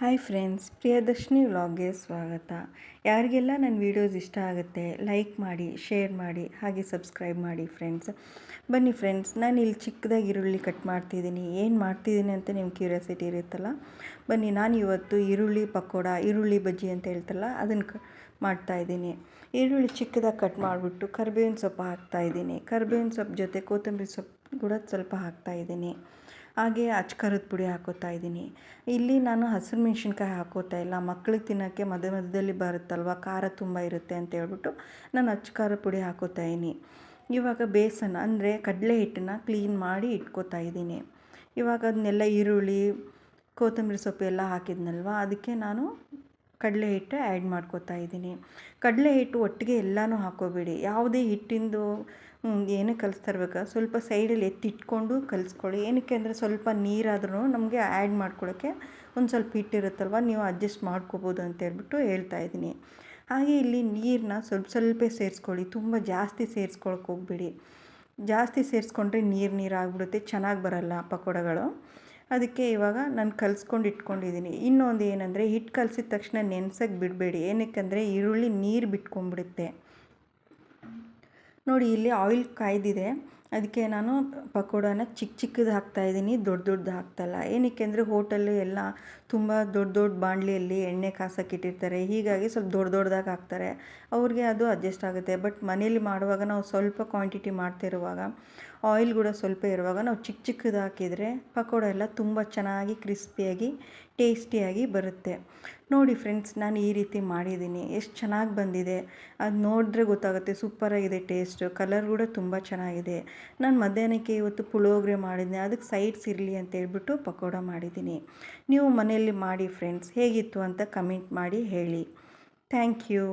Hi friends, Priyadarshini ವ್ಲಾಗ್ಗೆ ಸ್ವಾಗತ. ಯಾರಿಗೆಲ್ಲ ನನ್ನ ವೀಡಿಯೋಸ್ ಇಷ್ಟ ಆಗುತ್ತೆ, ಲೈಕ್ ಮಾಡಿ, ಶೇರ್ ಮಾಡಿ, ಹಾಗೆ ಸಬ್ಸ್ಕ್ರೈಬ್ ಮಾಡಿ ಫ್ರೆಂಡ್ಸ್. ಬನ್ನಿ ಫ್ರೆಂಡ್ಸ್, ನಾನು ಇಲ್ಲಿ ಚಿಕ್ಕದಾಗಿ ಈರುಳ್ಳಿ ಕಟ್ ಮಾಡ್ತಿದ್ದೀನಿ. ಏನು ಮಾಡ್ತಿದ್ದೀನಿ ಅಂತ ನಿಮ್ಮ ಕ್ಯೂರಿಯಾಸಿಟಿ ಇರುತ್ತಲ್ಲ? ಬನ್ನಿ, ನಾನು ಇವತ್ತು ಈರುಳ್ಳಿ ಪಕೋಡ, ಈರುಳ್ಳಿ ಬಜ್ಜಿ ಅಂತ ಹೇಳ್ತಲ್ಲ, ಅದನ್ನು ಕ ಮಾಡ್ತಾಯಿದ್ದೀನಿ ಈರುಳ್ಳಿ ಚಿಕ್ಕದಾಗಿ ಕಟ್ ಮಾಡಿಬಿಟ್ಟು ಕರ್ಬೇವಿನ ಸೊಪ್ಪು ಹಾಕ್ತಾಯಿದ್ದೀನಿ ಕರ್ಬೇವಿನ ಸೊಪ್ಪು ಜೊತೆ ಕೊತ್ತಂಬರಿ ಸೊಪ್ಪು ಕೂಡ ಸ್ವಲ್ಪ ಹಾಕ್ತಾಯಿದ್ದೀನಿ ಹಾಗೆ ಅಚ್ಕಾರದ ಪುಡಿ ಹಾಕೋತಾ ಇದ್ದೀನಿ. ಇಲ್ಲಿ ನಾನು ಹಸಿರು ಮೆಣಸಿನ್ಕಾಯಿ ಹಾಕೋತಾ ಇಲ್ಲ. ಮಕ್ಳಿಗೆ ತಿನ್ನೋಕ್ಕೆ ಮಧ್ಯ ಮಧ್ಯದಲ್ಲಿ ಬರುತ್ತಲ್ವ? ಖಾರ ತುಂಬ ಇರುತ್ತೆ ಅಂತ ಹೇಳ್ಬಿಟ್ಟು ನಾನು ಅಚ್ಕಾರ ಪುಡಿ ಹಾಕೋತಾ ಇದ್ದೀನಿ. ಇವಾಗ ಬೇಸನ್, ಅಂದರೆ ಕಡಲೆ ಹಿಟ್ಟನ್ನ ಕ್ಲೀನ್ ಮಾಡಿ ಇಟ್ಕೋತಾ ಇದ್ದೀನಿ. ಇವಾಗ ಅದನ್ನೆಲ್ಲ ಈರುಳ್ಳಿ, ಕೊತ್ತಂಬರಿ ಸೊಪ್ಪು ಎಲ್ಲ ಹಾಕಿದ್ನಲ್ವ? ಅದಕ್ಕೆ ನಾನು ಕಡಲೆ ಹಿಟ್ಟು ಆ್ಯಡ್ ಮಾಡ್ಕೋತಾ ಇದ್ದೀನಿ. ಕಡಲೆ ಹಿಟ್ಟು ಒಟ್ಟಿಗೆ ಎಲ್ಲನೂ ಹಾಕೋಬೇಡಿ. ಯಾವುದೇ ಹಿಟ್ಟಿಂದು ಏನು ಕಲಿಸ್ತಾ ಸ್ವಲ್ಪ ಸೈಡಲ್ಲಿ ಎತ್ತಿಟ್ಕೊಂಡು ಕಲಿಸ್ಕೊಳ್ಳಿ. ಏನಕ್ಕೆ ಅಂದರೆ ಸ್ವಲ್ಪ ನೀರಾದ್ರೂ ನಮಗೆ ಆ್ಯಡ್ ಮಾಡ್ಕೊಳ್ಳೋಕ್ಕೆ ಒಂದು ಸ್ವಲ್ಪ ಹಿಟ್ಟಿರುತ್ತಲ್ವ ನೀವು ಅಡ್ಜಸ್ಟ್ ಮಾಡ್ಕೋಬೋದು ಅಂತ ಹೇಳ್ಬಿಟ್ಟು ಹೇಳ್ತಾ ಇದ್ದೀನಿ. ಹಾಗೆ ಇಲ್ಲಿ ನೀರನ್ನ ಸ್ವಲ್ಪ ಸ್ವಲ್ಪ ಸೇರಿಸ್ಕೊಳ್ಳಿ. ತುಂಬ ಜಾಸ್ತಿ ಸೇರಿಸ್ಕೊಳಕ್ಕೆ ಹೋಗ್ಬೇಡಿ. ಜಾಸ್ತಿ ಸೇರಿಸ್ಕೊಂಡ್ರೆ ನೀರು ನೀರು ಆಗಿಬಿಡುತ್ತೆ ಚೆನ್ನಾಗಿ ಬರಲ್ಲ ಪಕೋಡಗಳು. ಅದಕ್ಕೆ ಇವಾಗ ನಾನು ಕಲಿಸ್ಕೊಂಡು ಇಟ್ಕೊಂಡಿದ್ದೀನಿ ಇನ್ನೊಂದು ಏನಂದರೆ ಹಿಟ್ಟು ಕಲಸಿದ ತಕ್ಷಣ ನೆನ್ಸಕ್ಕೆ ಬಿಡಬೇಡಿ. ಏನಕ್ಕೆಂದರೆ, ಈರುಳ್ಳಿ ನೀರು ಬಿಟ್ಕೊಂಡ್ಬಿಡುತ್ತೆ. ನೋಡಿ, ಇಲ್ಲಿ ಆಯಿಲ್ ಕಾಯ್ದಿದೆ. ಅದಕ್ಕೆ ನಾನು ಪಕೋಡಾನ ಚಿಕ್ಕ ಚಿಕ್ಕದು ಹಾಕ್ತಾಯಿದ್ದೀನಿ ದೊಡ್ಡ ದೊಡ್ಡದು ಹಾಕ್ತಾಯಿಲ್ಲ ಏನಕ್ಕೆ ಅಂದರೆ ಹೋಟೆಲ್ಲು ಎಲ್ಲ ತುಂಬ ದೊಡ್ಡ ದೊಡ್ಡ ಬಾಣಲಿಯಲ್ಲಿ ಎಣ್ಣೆ ಕಾಸಕ್ಕೆ ಇಟ್ಟಿರ್ತಾರೆ. ಹೀಗಾಗಿ ಸ್ವಲ್ಪ ದೊಡ್ಡ ದೊಡ್ಡದಾಗಿ ಹಾಕ್ತಾರೆ. ಅವ್ರಿಗೆ ಅದು ಅಡ್ಜಸ್ಟ್ ಆಗುತ್ತೆ. ಬಟ್ ಮನೇಲಿ ಮಾಡುವಾಗ ನಾವು ಸ್ವಲ್ಪ ಕ್ವಾಂಟಿಟಿ ಮಾಡ್ತಿರುವಾಗ ಆಯಿಲ್ ಕೂಡ ಸ್ವಲ್ಪ ಇರುವಾಗ ನಾವು ಚಿಕ್ಕ ಚಿಕ್ಕದು ಹಾಕಿದರೆ ಪಕೋಡ ಎಲ್ಲ ತುಂಬ ಚೆನ್ನಾಗಿ ಕ್ರಿಸ್ಪಿಯಾಗಿ ಟೇಸ್ಟಿಯಾಗಿ ಬರುತ್ತೆ. ನೋಡಿ ಫ್ರೆಂಡ್ಸ್ ನಾನು ಈ ರೀತಿ ಮಾಡಿದ್ದೀನಿ. ಎಷ್ಟು ಚೆನ್ನಾಗಿ ಬಂದಿದೆ. ಅದು ನೋಡಿದ್ರೆ ಗೊತ್ತಾಗುತ್ತೆ. ಸೂಪರಾಗಿದೆ ಟೇಸ್ಟು ಕಲರ್ ಕೂಡ ತುಂಬ ಚೆನ್ನಾಗಿದೆ. ನಾನು ಮಧ್ಯಾಹ್ನಕ್ಕೆ ಇವತ್ತು ಪುಳಿಯೋಗರೆ ಮಾಡಿದ್ದೆ ಅದಕ್ಕೆ ಸೈಡ್ಸ್ ಇರಲಿ ಅಂತ ಹೇಳ್ಬಿಟ್ಟು ಪಕೋಡ ಮಾಡಿದ್ದೀನಿ. ನೀವು ಮನೆಯಲ್ಲಿ ಮಾಡಿ ಫ್ರೆಂಡ್ಸ್ ಹೇಗಿತ್ತು ಅಂತ ಕಮೆಂಟ್ ಮಾಡಿ ಹೇಳಿ. Thank you